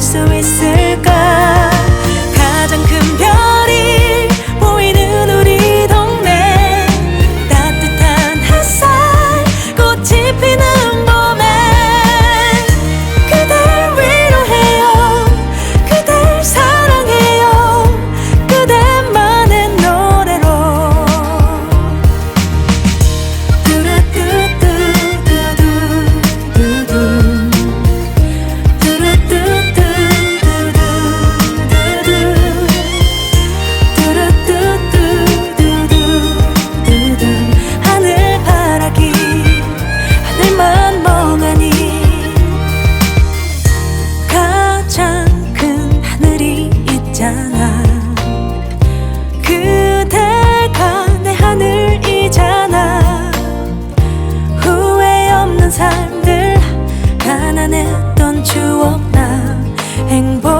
수 있을까? 많은 삶들 가난했던 추억 나 행복.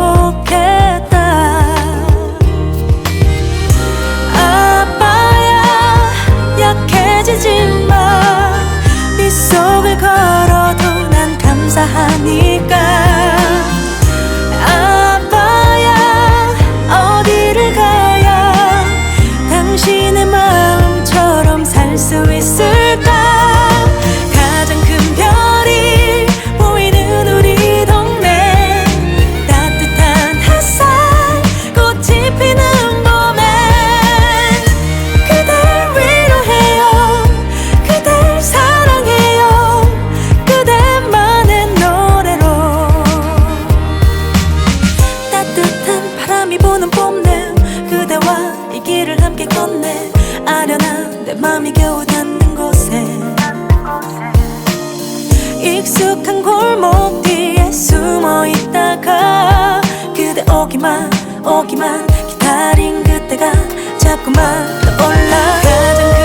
함께 건네. 아련한 내 맘이 겨우 닿는 곳에. 익숙한 골목 뒤에 숨어 있다가 그대 오기만 오기만 기다린 그때가 자꾸만 떠올라. 가장